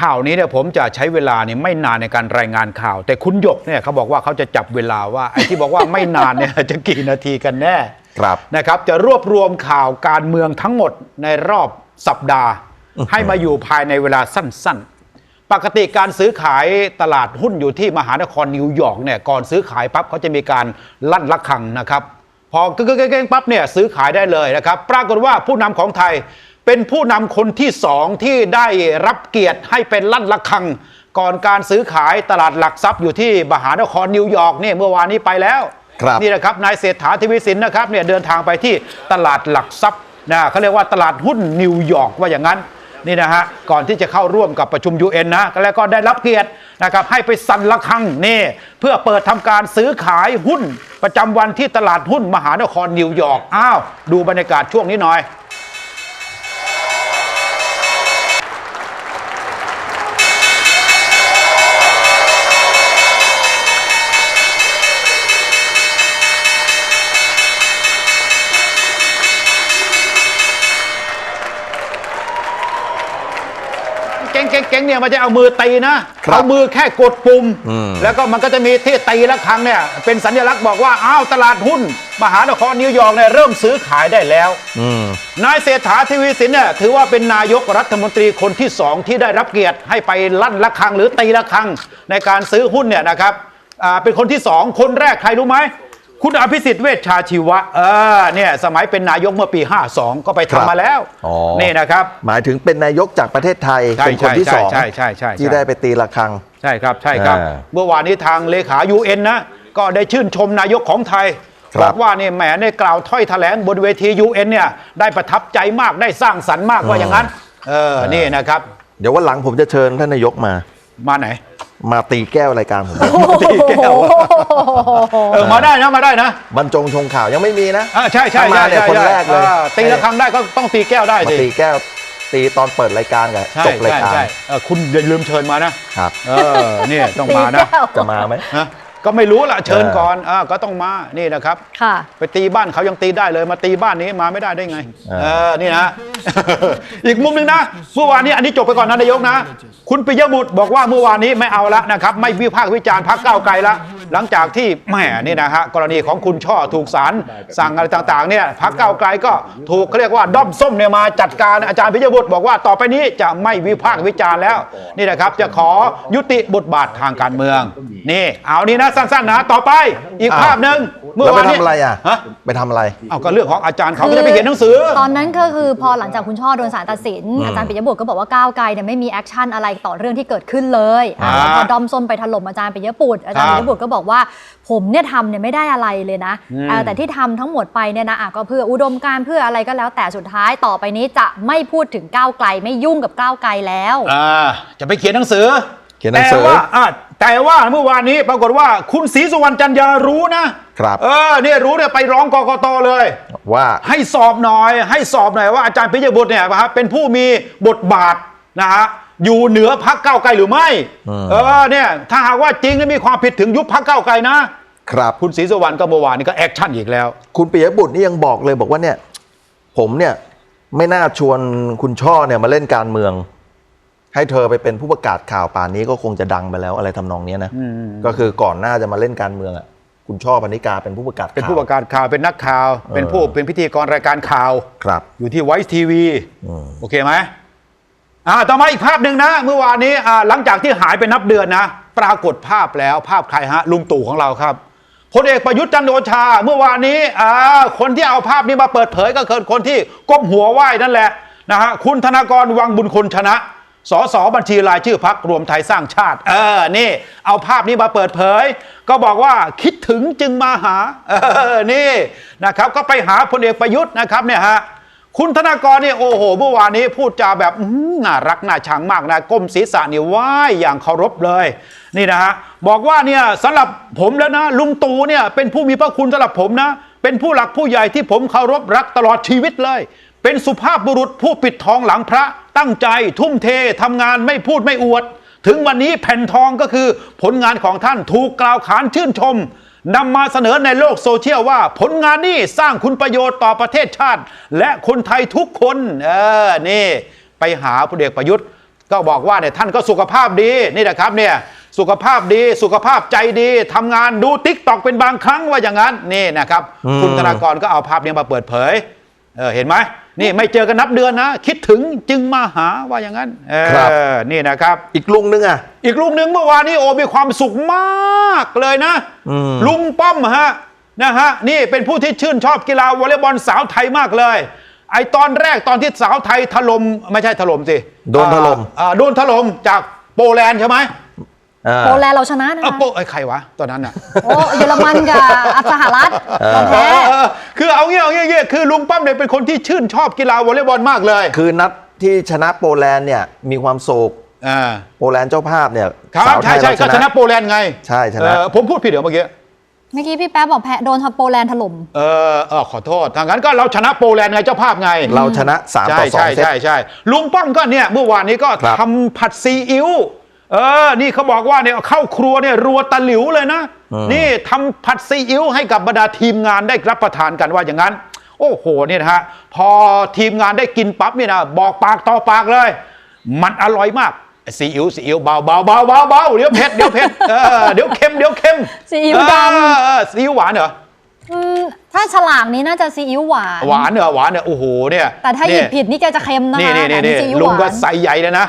ข่าวนี้เนี่ยผมจะใช้เวลาเนี่ยไม่นานในการรายงานข่าว แต่คุณหยกเนี่ยเขาบอกว่าเขาจะจับเวลาว่าไอ้ที่บอกว่าไม่นานเนี่ยจะกี่นาทีกันแน่ครับนะครับจะรวบรวมข่าวการเมืองทั้งหมดในรอบสัปดาห์ ให้มาอยู่ภายในเวลาสั้น ๆ ปกติการซื้อขายตลาดหุ้นอยู่ที่มหานครนิวยอร์กเนี่ยก่อนซื้อขายปั๊บเขาจะมีการลั่นระฆังนะครับ พอเก้งๆๆปั๊บเนี่ยซื้อขายได้เลยนะครับ ปรากฏว่าผู้นำของไทย เป็นผู้นำคนที่สองที่ได้รับเกียรติให้เป็นลั่นระฆัง ก่อนการซื้อขายตลาดหลักทรัพย์อยู่ที่มหานครนิวยอร์กเนี่ยเมื่อวานนี้ไปแล้วครับนี่นะครับนายเศรษฐาทวีสินนะครับเนี่ยเดินทางไปที่ตลาดหลักทรัพย์นะเขาเรียกว่าตลาดหุ้นนิวยอร์กว่าอย่างนั้นนี่นะฮะก่อนที่จะเข้าร่วมกับประชุม UN นะแล้วก็ได้รับเกียรตินะครับให้ไปสั่นระฆังนี่เพื่อเปิดทำการซื้อขายหุ้น ประจำวันที่ตลาดหุ้นมหานครนิวยอร์กอ้าวดูบรรยากาศช่วงนี้หน่อย งเก่งเก่งเนี่ยมันจะเอามือตีนะครับเอามือแค่กดปุ่มอืมแล้วก็มันก็จะมีที่ตีละครั้งเนี่ยเป็นสัญลักษณ์บอกว่าอ้าวตลาดหุ้น มหานครนิวยอร์กเนี่ยเริ่มซื้อขายได้แล้วอืมนายเศรษฐาทวีสินเนี่ยถือว่าเป็นนายกรัฐมนตรีคนที่สองที่ได้รับเกียรติให้ไปลั่นละครังหรือตีละครังในการซื้อหุ้นเนี่ยนะครับอ่าเป็นคนที่สองคนแรกใครรู้ไหม คุณอภิสิทธิ์เวชชาชีวะเออเนี่ยสมัยเป็นนายกเมื่อปี 52 ก็ไปครับทำมาแล้วอ๋อ นี่นะครับ หมายถึงเป็นนายกจากประเทศไทย ใช่เป็นคนที่ใช่สองใช่ใช่ใช่ใช่ ที่ได้ไปตีระฆัง ใช่ครับใช่ครับ อ่าเมื่อวานนี้ทางเลขา UN นะ ก็ได้ชื่นชมนายกของไทยครับบอกว่าเนี่ยแหมในกล่าวถ้อยแถลงบนเวที UN เนี่ยได้ประทับใจมากได้สร้างสรรค์มากว่าอย่างนั้น เออนี่นะครับ เดี๋ยววันหลังผมจะเชิญท่านนายกมา มาไหน มาตีแก้วรายการผมตีแก้วเออมาได้นะมาได้นะบรรจงชงข่าวยังไม่มีนะอ่าใช่ใช่ถ้ามาใช่เนี่ยใช่คนแรกเลยอ่าตีละครั้งได้ก็ต้องตีแก้วได้มาสิตีแก้ว ตีตอนเปิดรายการกับใช่จบรายใช่การใช่เออคุณอย่าลืมเชิญมานะครับ เออเนี่ยต้องมานะจะมาไหม ฮะ ก็ไม่รู้ละเชิญเออก่อนอ่าก็ต้องมานี่นะครับค่ะ ไปตีบ้านเขายังตีได้เลย มาตีบ้านนี้มาไม่ได้ได้ไงอ่าเออนี่นะ อีกมุมหนึ่งนะเมื่อวานนี้อันนี้จบไปก่อนนะนายกนะ คุณปิยบุตรบอกว่าเมื่อวานนี้ไม่เอาละนะครับ ไม่วิพากษ์วิจารณ์พักก้าวไกลละ หลังจากที่แหมนี่นะฮะกรณีของคุณช่อถูกศาลสั่งอะไรต่างๆเนี่ยพักก้าวไกลก็ถูกเขาเรียกว่าด้อมส้มเนี่ยมาจัดการอาจารย์ปิยบุตรบอกว่าต่อไปนี้จะไม่วิพากษ์วิจารณ์แล้วนี่นะครับจะขอยุติบทบาททางการเมืองนี่เอานี่นะสั้นๆนะต่อไปอีกภาพหนึ่ง เมื่อแล้วไปวานนี้ทำอะไรอะ ฮะไปทำอะไร เอาก็เรื่องของอาจารย์เขาก็จะไปเขียนหนังสือ ตอนนั้นก็คือพอหลังจากคุณช่อโดนศาลตัดสิน อาจารย์ปิยบุตรก็บอกว่าก้าวไกลเนี่ยไม่มีแอคชั่นอะไรต่อเรื่องที่เกิดขึ้นเลยอะอ่าแล้วพอดอมส้มไปถล่มอาจารย์ปิยบุตรอาจารย์ครับปิยบุตรก็บอกว่าผมเนี่ยทำเนี่ยไม่ได้อะไรเลยนะอืมอ่าแต่ที่ทำทั้งหมดไปเนี่ยนะอะก็เพื่ออุดมการณ์เพื่ออะไรก็แล้วแต่สุดท้ายต่อไปนี้จะไม่พูดถึงก้าวไกลไม่ยุ่งกับก้าวไกลแล้ว อ่าจะไปเขียนหนังสือ เขียนหนังสือแต่ว่าอะแต่ว่าเมื่อวานนี้ปรากฏว่าคุณศรีสุวรรณจันยารู้นะครับ เออเนี่ยรู้เนี่ยไปร้องกกตเลย ว่า ให้สอบหน่อย ให้สอบหน่อยว่าอาจารย์ปิยบุตรเนี่ยนะครับเป็นผู้มีบทบาทนะฮะอยู่เหนือพักเก้าวไกลหรือไม่อืม เออเนี่ยถ้าหากว่าจริงแล้วมีความผิดถึงยุบพักเก้าวไกลนะครับ คุณศรีสุวรรณก็เมื่อวานนี้ก็แอคชั่นอีกแล้ว คุณปิยบุตรนี่ยังบอกเลยบอกว่าเนี่ย ผมเนี่ย ไม่น่าชวนคุณช่อเนี่ยมาเล่นการเมือง ให้เธอไปเป็นผู้ประกาศข่าวป่านนี้ก็คงจะดังไปแล้วอะไรทำนองเนี้ยนะอืมก็คือก่อนหน้าจะมาเล่นการเมืองอะคุณช่อพนิกาเป็นผู้ประกาศเป็นข่าวผู้ประกาศข่าวเป็นนักข่าว เป็นผู้เป็นพิธีกรรายการข่าวครับ อยู่ที่ไวท์ทีวีอืมโอเคไหมอ่าต่อมาอีกภาพหนึ่งนะ เมื่อวานนี้อ่าหลังจากที่หายไปนับเดือนนะ ปรากฏภาพแล้วภาพใครฮะลุงตู่ของเราครับพลเอกประยุทธ์จันทร์โอชา เมื่อวานนี้อ่าคนที่เอาภาพนี้มาเปิดเผยก็คือคนที่ก้มหัวไหว้นั่นแหละนะฮะคุณธนากรวังบุญคนชนะ สสบัญชีรายชื่อพักรวมไทยสร้างชาติ เออ นี่ เอาภาพนี้มาเปิดเผย ก็บอกว่าคิดถึงจึงมาหา เออ นี่นะครับ ก็ไปหาพลเอกประยุทธ์นะครับเนี่ยฮะ คุณธนากรเนี่ยโอ้โห เมื่อวานนี้พูดจาแบบอื้อหือน่ารักน่าชังมากนะก้มศีรษะเนี่ยไหว้อย่างเคารพเลย นี่นะฮะ บอกว่าเนี่ยสำหรับผมแล้วนะ ลุงตู่เนี่ยเป็นผู้มีพระคุณสำหรับผมนะ เป็นผู้หลักผู้ใหญ่ที่ผมเคารพรักตลอดชีวิตเลย เป็นสุภาพบุรุษผู้ปิดทองหลังพระ ตั้งใจทุ่มเททำงานไม่พูดไม่อวด ถึงวันนี้แผ่นทองก็คือ ผลงานของท่านถูกกล่าวขานชื่นชมนำมาเสนอในโลกโซเชียลว่าผลงานนี้สร้างคุณประโยชน์ต่อประเทศชาติ และคนไทยทุกคนเออนี่ไปหาพลเอกประยุทธ์ ก็บอกว่าเนี่ยท่านก็สุขภาพดีนี่แหละครับเนี่ยสุขภาพดีสุขภาพใจดีทำงานดูติ๊กตอกเป็นบางครั้งว่าอย่างนั้นนี่นะครับ คุณธนากรก็เอาภาพนี้มาเปิดเผยเออเห็นไหม นี่ไม่เจอกันนับเดือนนะ คิดถึงจึงมาหาว่าอย่างนั้นเออนี่นะครับ อีกลุงนึงอะ อีกลุงหนึ่งเมื่อวานนี้โอมีความสุขมากเลยนะ อืม ลุงป้อมฮะนะฮะนี่เป็นผู้ที่ชื่นชอบกีฬาวอลเลย์บอลสาวไทยมากเลย ไอตอนแรกตอนที่สาวไทยถล่มไม่ใช่ถล่มสิโดนถล่ม อ่าโดนถล่มจากโปแลนด์ใช่ไหมอ่า โปแลนด์เราชนะนะเออคะโปไอยใครวะตอนนั้นอะ โอ้เยอรมันกับอัสหรัฐเออ เราแพ้ เออเออคือเอาเงี้ยเอาเงี้ยเอาเงี้ยคือลุงป้อมเนี่ยเป็นคนที่ชื่นชอบกีฬาวอลเลย์บอลมากเลยคือนัดที่ชนะโปแลนด์เนี่ยมีความโศกอ่าโปแลนด์เจ้าภาพเนี่ยครับสาวไทใช่ยใช่เราก็ชนะโปแลนด์ไงใช่ชนะ เออผมพูดผิดเดี๋ยวเมื่อกี้เมื่อกี้พี่แป๊บบอกแพ้โดนโปแลนด์ถล่ม เออเออขอโทษทางนั้นก็เราชนะโปแลนด์ไงเจ้าภาพไง เราชนะ3ใช่ต่อใช่2เซต ใช่ใช่ลุงป้อมก็เนี่ยเมื่อวานนี้ก็ครับ ทำผัดซีอิ๊ว เออ นี่เขาบอกว่าเนี่ยเข้าครัวเนี่ยรัวตะหลิวเลยนะอืมนี่ทำผัดซีอิ๊วให้กับบรรดาทีมงานได้รับประทานกันว่าอย่างนั้น โอ้โหเนี่ยนะฮะพอทีมงานได้กินปั๊บเนี่ยนะบอกปากต่อปากเลย มันอร่อยมากซีอิ๊วซีอิ๊วเบาเบาเบาเบาเบาเดี๋ยวเผ็ดเดี๋ยวเผ็ดเออเดี๋ยวเค็มเดี๋ยวเค็มซีอิ๊วดำเออเออซีอิ๊วหวานเหรออืมถ้าฉลากนี้น่าจะซีอิ๊วหวาน หวานเหรอหวานเหรอโอ้โหเนี่ยแต่ถ้าหยิบผิดนี่แกจะเค็มนะคะนี่นี่นี่แต่นี่ซีอิ๊วลุงหก็วานใส่ใหญ่เลยนะ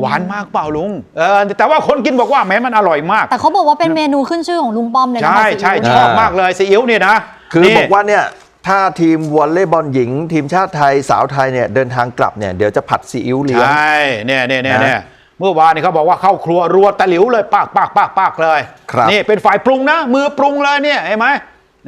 หวานมากเปล่าลุงเออแต่ว่าคนกินบอกว่าแหม้มันอร่อยมาก แต่เขาบอกว่าเป็นเมนูขึ้นชื่อของลุงป้อมเลยนะใช่ผัดซีอิ๊วใช่ชอบมากเลยซีอิ๊วเนี่ยนะคือนี่บอกว่าเนี่ยถ้าทีมวอลเลย์บอลหญิง ทีมชาติไทยสาวไทยเนี่ยเดินทางกลับเนี่ยเดี๋ยวจะผัดซีอิ๊วเลี้ยงใช่เนี่ยเนี่ยเนี่ยนะเนี่ยเมื่อวานนี่เขาบอกว่าเข้าครัวรัวตะหลิวเลยปากปากปากปากเลยครับนี่เป็นฝ่ายปรุงนะ มือปรุงเลยเนี่ยเห็นไหมเ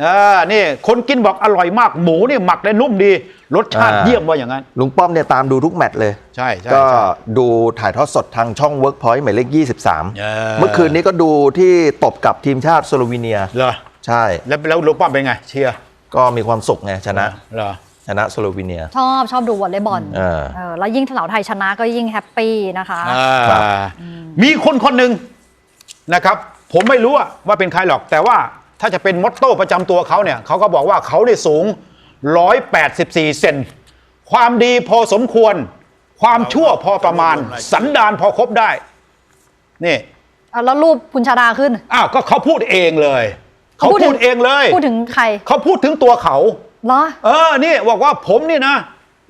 ออนี่คนกินบอกอร่อยมากหมูนี่หมักได้นุ่มดี รสชาติเยี่ยมว่าอย่างนั้น ลุงป้อมเนี่ยตามดูทุกแมตช์เลย ใช่ใช่ก็ใช่ ดูถ่ายทอดสดทางช่อง Workpoint หมายเลข 23 เออ เมื่อคืนนี้ก็ดูที่ตบกับทีมชาติสโลวีเนีย เหรอใช่ แล้วแล้วลุงป้อมเป็นไง เชียร์ก็มีความสุขไงชนะ เหรอ ชนะสโลวีเนีย ชอบชอบดูวอลเลย์บอลเออ เออแล้วยิ่งสาวไทยชนะก็ยิ่งแฮปปี้นะคะครับอ่ามีคนคนหนึ่งนะครับ ผมไม่รู้อะว่าเป็นใครหรอกแต่ว่า ถ้าจะเป็นมอตโต้ประจำตัวเขาเนี่ยเขาก็บอกว่าเขาได้สูง 184 เซน ความดีพอสมควร ความชั่วพอประมาณ สันดานพอครบได้ นี่อะแล้วรูปคุณชาดาขึ้น อ้าวก็เขาพูดเองเลย เขาพูดเองเลย พูดถึงใครเขาพูดถึงตัวเขา เหรอ เออ นี่บอกว่าผมนี่นะ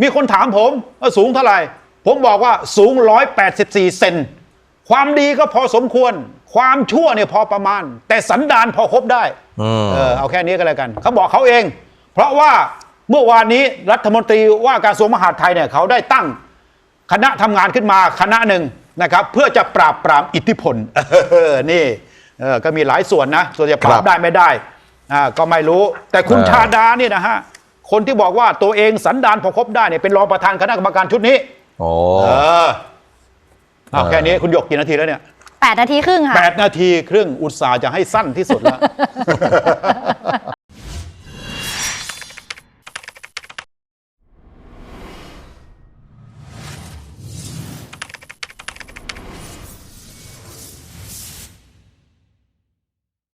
มีคนถามผมว่าสูงเท่าไหร่ ผมบอกว่าสูง 184 เซน ความดีก็พอสมควร ความชั่วเนี่ยพอประมาณ แต่สันดานพอครบได้อืมเออเอาแค่นี้ก็แล้วกัน เขาบอกเขาเอง เพราะว่าเมื่อวานนี้รัฐมนตรีว่าการกระทรวงมหาดไทยเนี่ยเขาได้ตั้งคณะทำงานขึ้นมาคณะหนึ่งนะครับ เพื่อจะปราบปรามอิทธิพลเออนี่เออก็มีหลายส่วนนะส่วนจะปราครับบได้ไม่ได้อ่าก็ไม่รู้ แต่คุณเออชาดาเนี่ยนะฮะคนที่บอกว่าตัวเองสันดานพอครบได้เนี่ยเป็นรองประธานคณะกรรมการชุดนี้โอ้เออเอาเออแค่นี้คุณหยกกี่นาทีแล้วเนี่ย8นาทีครึ่งค่ะแปดนาทีครึ่งอุตส่าห์จะให้สั้นที่สุดแล้ว